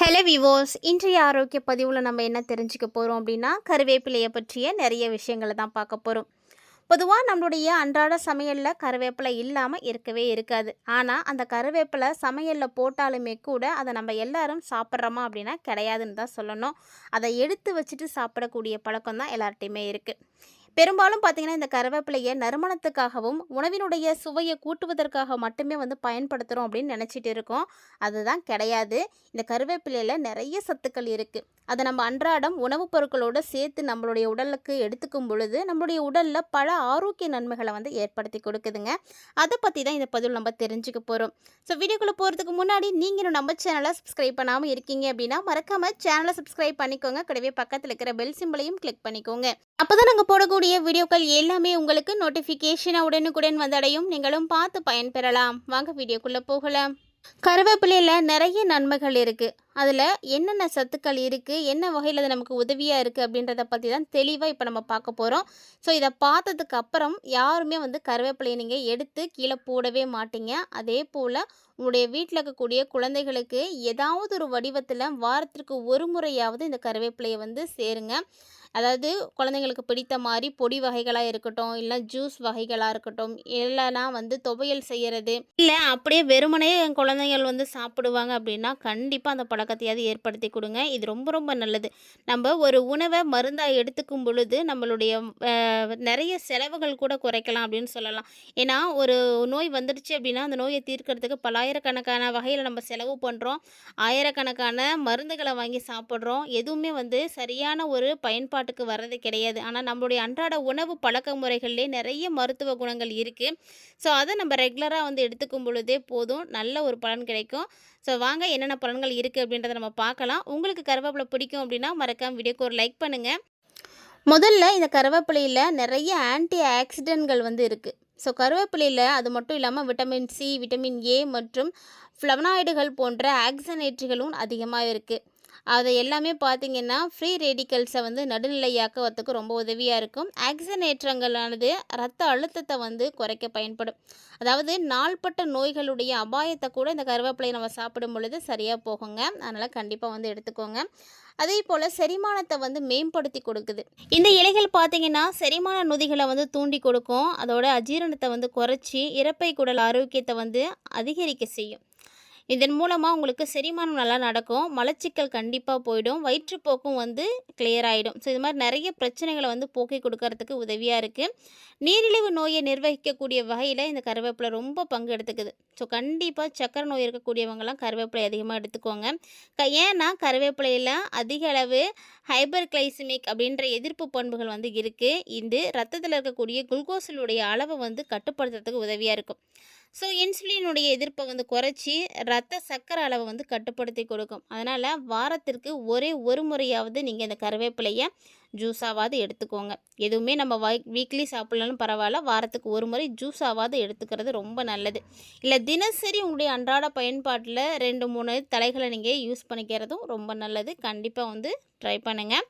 Hello விவோஸ் இன்றைய ஆரோக்கிய பதிவில் நம்ம என்ன தெரிஞ்சுக்க போகிறோம் அப்படின்னா கருவேப்பிலையை பற்றிய நிறைய விஷயங்களை தான் பார்க்க போகிறோம் பொதுவாக நம்மளுடைய அன்றாட சமையலில் கருவேப்பிலை இல்லாமல் இருக்கவே இருக்காது. ஆனால் அந்த கருவேப்பிலை சமையலில் போட்டாலுமே கூட அதை நம்ம எல்லாரும் சாப்பிட்றோமா அப்படின்னா கிடையாதுன்னு தான் சொல்லணும். அதை எடுத்து வச்சுட்டு சாப்பிடக்கூடிய பழக்கம் தான் எல்லார்ட்டையுமே இருக்குது பெரும்பாலும் பார்த்தீங்கன்னா இந்த கருவேப்பிலையை நறுமணத்துக்காகவும் உணவினுடைய சுவையை கூட்டுவதற்காக மட்டுமே வந்து பயன்படுத்துகிறோம் அப்படின்னு நினச்சிட்டு இருக்கோம். அதுதான் கிடையாது. இந்த கருவேப்பிலையில் நிறைய சத்துக்கள் இருக்குது அதை நம்ம அன்றாடம் உணவுப் பொருட்களோடு சேர்த்து நம்மளுடைய உடலுக்கு எடுத்துக்கும் பொழுது நம்மளுடைய உடலில் பல ஆரோக்கிய நன்மைகளை வந்து ஏற்படுத்தி கொடுக்குதுங்க. அதை பற்றி தான் இந்த பதிவில் நம்ம தெரிஞ்சுக்க போகிறோம் ஸோ வீடியோக்குள்ளே போகிறதுக்கு முன்னாடி நீங்கள் இன்னும் நம்ம சேனலை சப்ஸ்கிரைப் பண்ணாமல் இருக்கீங்க அப்படின்னா மறக்காமல் சேனலை சப்ஸ்கிரைப் பண்ணிக்கோங்க. கூடவே பக்கத்தில் இருக்கிற பெல் சிம்பிளையும் கிளிக் பண்ணிக்கோங்க. அப்போ தான் நாங்கள் போடக்கூடிய வீடியோக்கள் எல்லாமே உங்களுக்கு நோட்டிஃபிகேஷனாக உடனுக்குடன் வந்தடையும். நீங்களும் பார்த்து பயன்பெறலாம். வாங்க வீடியோக்குள்ளே போகலாம். கருவேப்பிலையில் நிறைய நன்மைகள் இருக்குது அதில் என்னென்ன சத்துக்கள் இருக்குது என்ன வகையில் அது நமக்கு உதவியாக இருக்குது அப்படின்றத பற்றி தான் தெளிவாக இப்போ நம்ம பார்க்க போகிறோம் ஸோ இதை பார்த்ததுக்கு அப்புறம் யாருமே வந்து கருவேப்பிலையை நீங்கள் எடுத்து கீழே போடவே மாட்டீங்க. அதே போல் உங்களுடைய வீட்டில் இருக்கக்கூடிய குழந்தைகளுக்கு ஏதாவது ஒரு வடிவத்தில் வாரத்திற்கு ஒரு முறையாவது இந்த கருவேப்பிலையை வந்து சேருங்க. அதாவது குழந்தைங்களுக்கு பிடித்த மாதிரி பொடி வகைகளாக இருக்கட்டும் இல்லை ஜூஸ் வகைகளாக இருக்கட்டும் இல்லைனா வந்து துவையல் செய்கிறது இல்லை அப்படியே வெறுமனே என் குழந்தைகள் வந்து சாப்பிடுவாங்க அப்படின்னா கண்டிப்பாக அந்த பழக்கத்தையாவது ஏற்படுத்தி கொடுங்க. இது ரொம்ப ரொம்ப நல்லது. நம்ம ஒரு உணவை மருந்தாக எடுத்துக்கும் பொழுது நம்மளுடைய நிறைய செலவுகள் கூட குறைக்கலாம் அப்படின்னு சொல்லலாம். ஏன்னா ஒரு நோய் வந்துடுச்சு அப்படின்னா அந்த நோயை தீர்க்கிறதுக்கு பல்லாயிரக்கணக்கான வகையில் நம்ம செலவு பண்ணுறோம் ஆயிரக்கணக்கான மருந்துகளை வாங்கி சாப்பிட்றோம். எதுவுமே வந்து சரியான ஒரு பயன்பாட்டுக்கு வர்றது கிடையாது. ஆனால் நம்மளுடைய அன்றாட உணவு பழக்க முறைகள்லேயே நிறைய மருத்துவ குணங்கள் இருக்குது ஸோ அதை நம்ம ரெகுலராக வந்து எடுத்துக்கும் பொழுதே போதும். நல்ல ஒரு பலன் கிடைக்கும். ஸோ வாங்க என்னென்ன பலன்கள் இருக்குது அப்படின்றத நம்ம பார்க்கலாம். உங்களுக்கு கருவேப்பிலை பிடிக்கும் அப்படின்னா மறக்காம வீடியோக்கு ஒரு லைக் பண்ணுங்கள் முதல்ல இந்த கருவேப்பிலையில் நிறைய ஆன்டி ஆக்சிடென்ட்கள் வந்து இருக்குது ஸோ கருவேப்பிலையில் அது மட்டும் இல்லாமல் விட்டமின் சி விட்டமின் ஏ மற்றும் ஃப்ளவனாய்டுகள் போன்ற ஆக்சனேட்டுகளும் அதிகமாக இருக்குது அதை எல்லாமே பார்த்தீங்கன்னா ஃப்ரீ ரேடிக்கல்ஸை வந்து நடுநிலையாக்குவதுக்கு ரொம்ப உதவியாக இருக்கும். ஆக்சனேற்றங்களானது ரத்த அழுத்தத்தை வந்து குறைக்க பயன்படும். அதாவது நாள்பட்ட நோய்களுடைய அபாயத்தை கூட இந்த கருவேப்பிலையை நம்ம சாப்பிடும் பொழுது சரியாக போகுங்க. அதனால் கண்டிப்பாக வந்து எடுத்துக்கோங்க. அதே போல் செரிமானத்தை வந்து மேம்படுத்தி கொடுக்குது. இந்த இலைகள் பார்த்தீங்கன்னா செரிமான நொதிகளை வந்து தூண்டி கொடுக்கும். அதோட அஜீரணத்தை வந்து குறைச்சி இறப்பை குடல் ஆரோக்கியத்தை வந்து அதிகரிக்க செய்யும். இதன் மூலமாக உங்களுக்கு செரிமானம் நல்லா நடக்கும். மலச்சிக்கல் கண்டிப்பாக போயிடும். வயிற்றுப்போக்கும் வந்து கிளியர் ஆகிடும் ஸோ இது மாதிரி நிறைய பிரச்சனைகளை வந்து போக்கி கொடுக்கறதுக்கு உதவியாக இருக்குது நீரிழிவு நோயை நிர்வகிக்கக்கூடிய வகையில் இந்த கருவேப்பிலை ரொம்ப பங்கு எடுத்துக்குது. ஸோ கண்டிப்பாக சக்கரை நோய் இருக்கக்கூடியவங்கலாம் கருவேப்பிலை அதிகமாக எடுத்துக்கோங்க. க ஏன்னா கருவேப்பிலையில் அதிக அளவு ஹைபர் கிளைசிமிக் அப்படின்ற எதிர்ப்பு பண்புகள் வந்து இருக்குது இது ரத்தத்தில் இருக்கக்கூடிய குளுக்கோஸிலுடைய அளவை வந்து கட்டுப்படுத்துறதுக்கு உதவியாக இருக்கும். ஸோ இன்சுலினுடைய எதிர்ப்பை வந்து குறைச்சி ரத்த சர்க்கரை அளவை வந்து கட்டுப்படுத்தி கொடுக்கும். அதனால் வாரத்திற்கு ஒரே ஒரு முறையாவது நீங்கள் இந்த கருவேப்பிலையை ஜூஸாவது எடுத்துக்கோங்க. எதுவுமே நம்ம வீக்லி சாப்பிட்லனாலும் பரவாயில்ல. வாரத்துக்கு ஒரு முறை ஜூஸாவது எடுத்துக்கிறது ரொம்ப நல்லது. இல்லை தினசரி உங்களுடைய அன்றாட பயன்பாட்டில் ரெண்டு மூணு தலைகளை நீங்கள் யூஸ் பண்ணிக்கிறதும் ரொம்ப நல்லது. கண்டிப்பாக வந்து ட்ரை பண்ணுங்கள்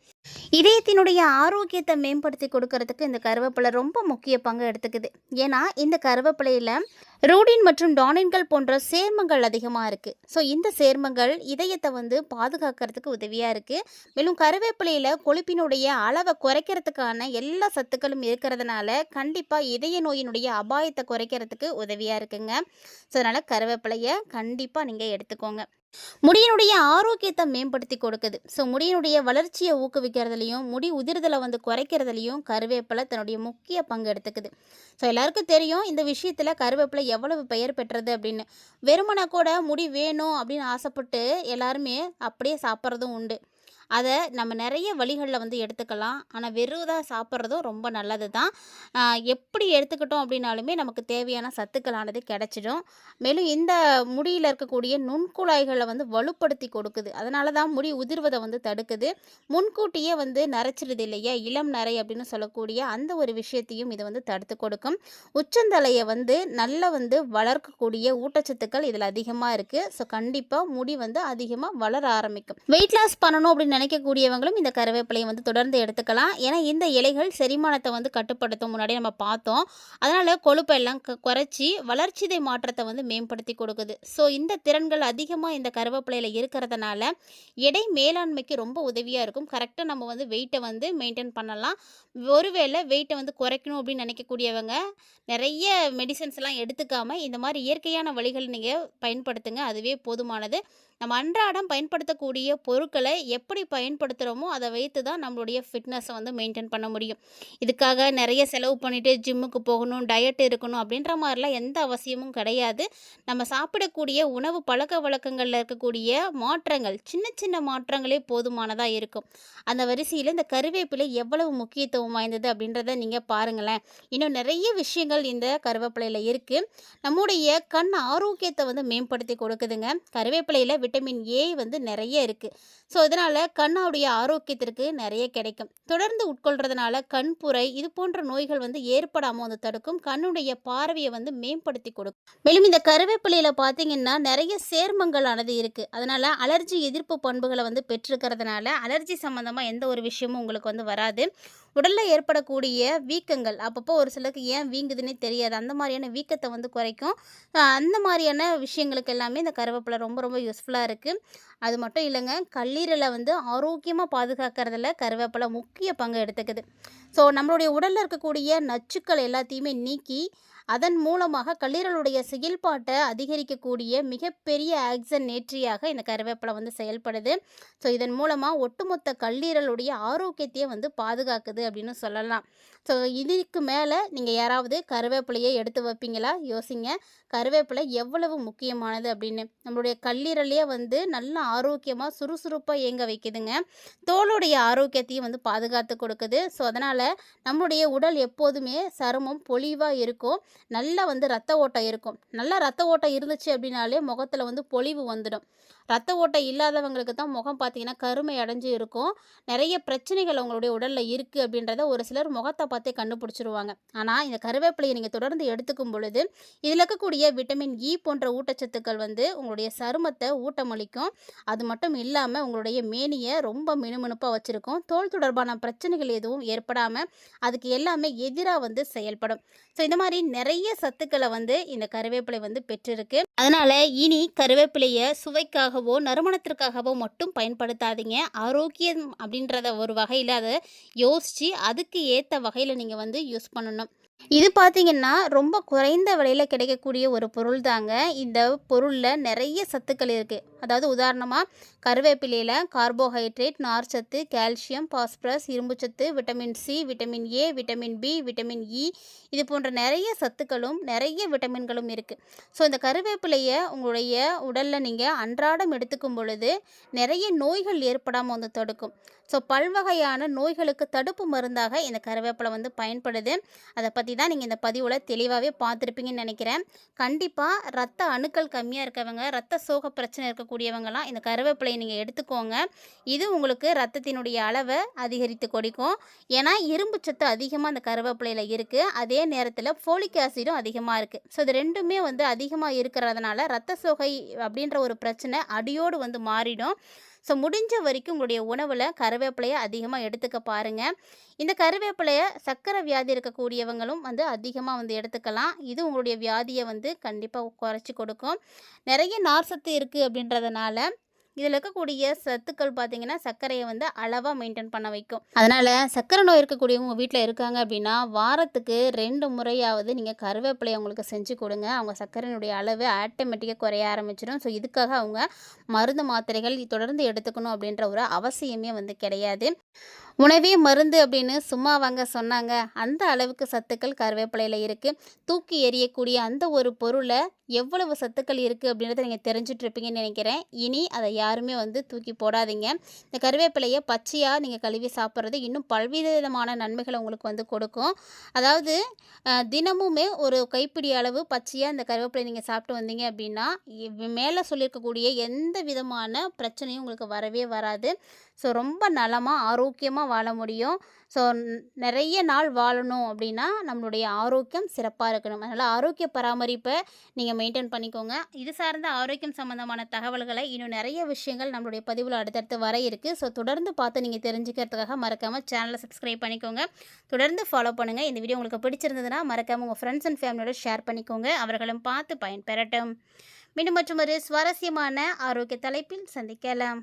இதயத்தினுடைய ஆரோக்கியத்தை மேம்படுத்தி கொடுக்கறதுக்கு இந்த கருவேப்பிலை ரொம்ப முக்கிய பங்கு எடுத்துக்குது. ஏன்னா இந்த கருவேப்பிலையில் ரூடின் மற்றும் டானின்கள் போன்ற சேர்மங்கள் அதிகமாக இருக்குது ஸோ இந்த சேர்மங்கள் இதயத்தை வந்து பாதுகாக்கிறதுக்கு உதவியாக இருக்குது மேலும் கருவேப்பிலையில் கொழுப்பினுடைய அளவை குறைக்கிறதுக்கான எல்லா சத்துக்களும் இருக்கிறதுனால கண்டிப்பாக இதய நோயினுடைய அபாயத்தை குறைக்கிறதுக்கு உதவியாக இருக்குங்க. ஸோ அதனால் கருவேப்பிலையை கண்டிப்பாக நீங்கள் எடுத்துக்கோங்க. முடியினுடைய ஆரோக்கியத்தை மேம்படுத்தி கொடுக்குது. ஸோ முடியினுடைய வளர்ச்சியை ஊக்குவிக்கிறதுலையும் முடி உதிர்தலை வந்து குறைக்கிறதுலையும் கருவேப்பிலை தன்னுடைய முக்கிய பங்கு எடுத்துக்குது. ஸோ எல்லாருக்கும் தெரியும் இந்த விஷயத்தில் கருவேப்பிலை எவ்வளவு பெயர் பெற்றது அப்படின்னு. வெறுமனை கூட முடி வேணும் அப்படின்னு ஆசைப்பட்டு எல்லாருமே அப்படியே சாப்பிட்றதும் உண்டு. அதை நம்ம நிறைய வழிகளில் வந்து எடுத்துக்கலாம். ஆனால் வெறுதாக சாப்பிட்றதும் ரொம்ப நல்லது தான் எப்படி எடுத்துக்கிட்டோம் அப்படின்னாலுமே நமக்கு தேவையான சத்துக்களானது கிடச்சிடும். மேலும் இந்த முடியில் இருக்கக்கூடிய நுண்குழாய்களை வந்து வலுப்படுத்தி கொடுக்குது. அதனால தான் முடி உதிர்வதை வந்து தடுக்குது. முன்கூட்டியே வந்து நரைச்சிடுது இல்லையா? இளம் நரை அப்படின்னு சொல்லக்கூடிய அந்த ஒரு விஷயத்தையும் இது வந்து தடுத்து கொடுக்கும். உச்சந்தலையை வந்து நல்லா வந்து வளர்க்கக்கூடிய ஊட்டச்சத்துக்கள் இதில் அதிகமாக இருக்குது ஸோ கண்டிப்பாக முடி வந்து அதிகமாக வளர ஆரம்பிக்கும். வெயிட் லாஸ் பண்ணணும் அப்படின்னு நினைக்கக்கூடியவங்களும் இந்த கருவேப்பிலையை வந்து தொடர்ந்து எடுத்துக்கலாம். ஏன்னா இந்த இலைகள் செரிமானத்தை வந்து கட்டுப்படுத்தும். முன்னாடி நம்ம பார்த்தோம். அதனால் கொழுப்பெல்லாம் க குறைச்சி வளர்ச்சிதை மாற்றத்தை வந்து மேம்படுத்தி கொடுக்குது. ஸோ இந்த திறன்கள் அதிகமாக இந்த கருவேப்பிலையில் இருக்கிறதுனால எடை மேலாண்மைக்கு ரொம்ப உதவியாக இருக்கும். கரெக்டாக நம்ம வந்து வெயிட்டை வந்து மெயின்டைன் பண்ணலாம். ஒருவேளை வெயிட்டை வந்து குறைக்கணும் அப்படின்னு நினைக்கக்கூடியவங்க நிறைய மெடிசன்ஸ்லாம் எடுத்துக்காமல் இந்த மாதிரி இயற்கையான வழிகள் நீங்கள் பயன்படுத்துங்க. அதுவே போதுமானது. நம்ம அன்றாடம் பயன்படுத்தக்கூடிய பொருட்களை எப்படி பயன்படுத்துகிறோமோ அதை வைத்து தான் நம்மளுடைய ஃபிட்னஸை வந்து மெயின்டைன் பண்ண முடியும். இதுக்காக நிறைய செலவு பண்ணிவிட்டு ஜிம்முக்கு போகணும் டயட் இருக்கணும் அப்படின்ற மாதிரிலாம் எந்த அவசியமும் கிடையாது. நம்ம சாப்பிடக்கூடிய உணவு பழக்க வழக்கங்களில் இருக்கக்கூடிய மாற்றங்கள் சின்ன சின்ன மாற்றங்களே போதுமானதாக இருக்கும். அந்த வரிசையில் இந்த கருவேப்பிலை எவ்வளவு முக்கியத்துவம் வாய்ந்தது அப்படின்றத நீங்கள் பாருங்களேன். இன்னும் நிறைய விஷயங்கள் இந்த கருவேப்பிலையில் இருக்குது நம்முடைய கண் ஆரோக்கியத்தை வந்து மேம்படுத்தி கொடுக்குதுங்க. கருவேப்பிலையில் விட்டமின் ஏ வந்து நிறைய இருக்குது ஸோ இதனால் கண்ணாவுடைய ஆரோக்கியத்திற்கு நிறைய கிடைக்கும். தொடர்ந்து உட்கொள்றதுனால கண்புரை இது போன்ற நோய்கள் வந்து ஏற்படாமல் வந்து தடுக்கும். கண்ணுடைய பார்வையை வந்து மேம்படுத்தி கொடுக்கும் மேலும் இந்த கருவேப்பிலையில் பார்த்தீங்கன்னா நிறைய சேர்மங்களானது இருக்குது அதனால் அலர்ஜி எதிர்ப்பு பண்புகளை வந்து பெற்றிருக்கிறதுனால அலர்ஜி சம்மந்தமாக எந்த ஒரு விஷயமும் உங்களுக்கு வந்து வராது. உடலில் ஏற்படக்கூடிய வீக்கங்கள். அப்பப்போ ஒரு சிலருக்கு ஏன் வீங்குதுன்னே தெரியாது. அந்த மாதிரியான வீக்கத்தை வந்து குறைக்கும். அந்த மாதிரியான விஷயங்களுக்கு எல்லாமே இந்த கருவேப்பிலை ரொம்ப ரொம்ப யூஸ்ஃபுல்லாக இருக்குது அது மட்டும் இல்லைங்க கல்லீரலை வந்து ஆரோக்கியமாக பாதுகாக்கிறதுல கருவேப்பிலை முக்கிய பங்கு எடுத்துக்குது. ஸோ நம்மளுடைய உடலில் இருக்கக்கூடிய நச்சுக்கள் எல்லாத்தையுமே நீக்கி அதன் மூலமாக கல்லீரலுடைய செயல்பாட்டை அதிகரிக்கக்கூடிய மிகப்பெரிய ஆக்சன் நேற்றியாக இந்த கருவேப்பிலை வந்து செயல்படுது. ஸோ இதன் மூலமாக ஒட்டுமொத்த கல்லீரலுடைய ஆரோக்கியத்தையே வந்து பாதுகாக்குது அப்படின்னு சொல்லலாம். ஸோ இதுக்கு மேலே நீங்கள் யாராவது கருவேப்பிலையை எடுத்து வைப்பீங்களா? யோசிங்க. கருவேப்பிலை எவ்வளவு முக்கியமானது அப்படின்னு. நம்மளுடைய கல்லீரலையே வந்து நல்ல ஆரோக்கியமாக சுறுசுறுப்பாக இயங்க வைக்குதுங்க. தோலுடைய ஆரோக்கியத்தையும் வந்து பாதுகாத்து கொடுக்குது. ஸோ அதனால் நம்மளுடைய உடல் எப்போதுமே சருமம் பொலிவாக இருக்கும். நல்லா வந்து ரத்த ஓட்டம் இருக்கும். நல்லா ரத்த ஓட்டம் இருந்துச்சு அப்படின்னாலே முகத்தில் வந்து பொலிவு வந்துடும். ரத்த ஓட்டம் இல்லாதவங்களுக்கு தான் முகம் பார்த்தீங்கன்னா கருமை அடைஞ்சு இருக்கும். நிறைய பிரச்சனைகள் அவங்களுடைய உடலில் இருக்குது அப்படின்றத ஒரு சிலர் முகத்தை பார்த்தே கண்டுபிடிச்சிருவாங்க. ஆனால் இந்த கருவேப்பிலையை நீங்கள் தொடர்ந்து எடுத்துக்கும் பொழுது இதில் இருக்கக்கூடிய விட்டமின் இ போன்ற ஊட்டச்சத்துக்கள் வந்து உங்களுடைய சருமத்தை ஊட்டமளிக்கும். அது மட்டும் இல்லாமல் உங்களுடைய மேனியை ரொம்ப மினுமினுப்பாக வச்சுருக்கும். தோல் தொடர்பான பிரச்சனைகள் எதுவும் ஏற்படாமல் அதுக்கு எல்லாமே எதிராக வந்து செயல்படும். ஸோ இந்த மாதிரி நிறைய சத்துக்களை வந்து இந்த கருவேப்பிலை வந்து பெற்றிருக்கு. அதனால் இனி கருவேப்பிலையை சுவைக்காகவோ நறுமணத்திற்காகவோ மட்டும் பயன்படுத்தாதீங்க. ஆரோக்கியம் அப்படின்றத ஒரு வகையில் அதை யோசித்து அதுக்கு ஏற்ற வகையில் நீங்கள் வந்து யூஸ் பண்ணணும். இது பார்த்தீங்கன்னா ரொம்ப குறைந்த விலையில் கிடைக்கக்கூடிய ஒரு பொருள் தாங்க. இந்த பொருளில் நிறைய சத்துக்கள் இருக்குது அதாவது உதாரணமாக கருவேப்பிலையில் கார்போஹைட்ரேட் நார்ச்சத்து கால்சியம் பாஸ்பரஸ் இரும்புச்சத்து vitamin C vitamin A vitamin B vitamin E e இது போன்ற நிறைய சத்துக்களும் நிறைய விட்டமின்களும் இருக்குது ஸோ இந்த கருவேப்பிலையை உங்களுடைய உடலில் நீங்கள் அன்றாடம் எடுத்துக்கும் பொழுது நிறைய நோய்கள் ஏற்படாமல் வந்து தடுக்கும். ஸோ பல்வகையான நோய்களுக்கு தடுப்பு மருந்தாக இந்த கருவேப்பிலை வந்து பயன்படுது. அதை பற்றி தான் நீங்கள் இந்த பதிவில் தெளிவாகவே பார்த்துருப்பீங்கன்னு நினைக்கிறேன். கண்டிப்பாக ரத்த அணுக்கள் கம்மியாக இருக்கவங்க ரத்த சோக பிரச்சனை இருக்கக்கூடியவங்கலாம் இந்த கருவேப்பிலையை நீங்கள் எடுத்துக்கோங்க. இது உங்களுக்கு ரத்தத்தினுடைய அளவை அதிகரித்து கொடுக்கும். ஏன்னா இரும்பு சத்து அதிகமாக அந்த கருவேப்பிலையில் இருக்குது அதே நேரத்தில் ஃபோலிக் ஆசிடும் அதிகமாக இருக்குது ஸோ இது ரெண்டுமே வந்து அதிகமாக இருக்கிறதுனால ரத்த சோகை அப்படின்ற ஒரு பிரச்சனை அடியோடு வந்து மாறிடும். ஸோ முடிஞ்ச வரைக்கும் உங்களுடைய உணவில் கருவேப்பிலையை அதிகமாக எடுத்துக்க பாருங்கள் இந்த கருவேப்பிலையை சர்க்கரை வியாதி இருக்கக்கூடியவங்களும் வந்து அதிகமாக வந்து எடுத்துக்கலாம். இது உங்களுடைய வியாதியை வந்து கண்டிப்பாக குறைச்சி கொடுக்கும். நிறைய நார் சத்து இருக்குது அப்படின்றதுனால இதில் இருக்கக்கூடிய சத்துக்கள் பார்த்தீங்கன்னா சர்க்கரையை வந்து அளவாக மெயின்டைன் பண்ண வைக்கும். அதனால் சர்க்கரை நோய் இருக்கக்கூடியவங்க வீட்டில் இருக்காங்க அப்படின்னா வாரத்துக்கு ரெண்டு முறையாவது நீங்கள் கருவேப்பிலையை அவங்களுக்கு செஞ்சு கொடுங்க. அவங்க சர்க்கரையினுடைய அளவு ஆட்டோமேட்டிக்காக குறைய ஆரம்பிச்சிடும் ஸோ இதுக்காக அவங்க மருந்து மாத்திரைகள் தொடர்ந்து எடுத்துக்கணும் அப்படின்ற ஒரு அவசியமே வந்து கிடையாது. உணவே மருந்து அப்படின்னு சும்மா வாங்க சொன்னாங்க. அந்த அளவுக்கு சத்துக்கள் கருவேப்பிலையில் இருக்குது தூக்கி எறியக்கூடிய அந்த ஒரு பொருளை எவ்வளவு சத்துக்கள் இருக்குது அப்படின்றத நீங்கள் தெரிஞ்சிட்ருப்பீங்கன்னு நினைக்கிறேன். இனி அதை யாருமே வந்து தூக்கி போடாதீங்க. இந்த கருவேப்பிலையை பச்சையாக நீங்கள் கழுவி சாப்பிட்றது இன்னும் பல்வேறு விதமான நன்மைகளை உங்களுக்கு வந்து கொடுக்கும். அதாவது தினமுமே ஒரு கைப்பிடி அளவு பச்சையாக இந்த கருவேப்பிலை நீங்கள் சாப்பிட்டு வந்தீங்க அப்படின்னா இவ் மேலே சொல்லியிருக்கக்கூடிய எந்த விதமான பிரச்சனையும் உங்களுக்கு வரவே வராது. ஸோ ரொம்ப நலமாக ஆரோக்கியமாக ஆரோக்கியமாக வாழ முடியும். ஸோ நிறைய நாள் வாழணும் அப்படின்னா நம்மளுடைய ஆரோக்கியம் சிறப்பாக இருக்கணும். அதனால் ஆரோக்கிய பராமரிப்பை நீங்கள் மெயின்டைன் பண்ணிக்கோங்க. இது சார்ந்த ஆரோக்கியம் சம்மந்தமான தகவல்களை இன்னும் நிறைய விஷயங்கள் நம்மளுடைய பதிவில் அடுத்தடுத்து வர இருக்குது ஸோ தொடர்ந்து பார்த்து நீங்கள் தெரிஞ்சுக்கிறதுக்காக மறக்காமல் சேனலை சப்ஸ்கிரைப் பண்ணிக்கோங்க. தொடர்ந்து ஃபாலோ பண்ணுங்கள் இந்த வீடியோ உங்களுக்கு பிடிச்சிருந்ததுன்னா மறக்காமல் உங்கள் ஃப்ரெண்ட்ஸ் அண்ட் ஃபேமிலியோட ஷேர் பண்ணிக்கோங்க. அவர்களும் பார்த்து பயன்பெறட்டும். மீண்டும் மற்றும் ஒரு சுவாரஸ்யமான ஆரோக்கிய தலைப்பில் சந்திக்கலாம்.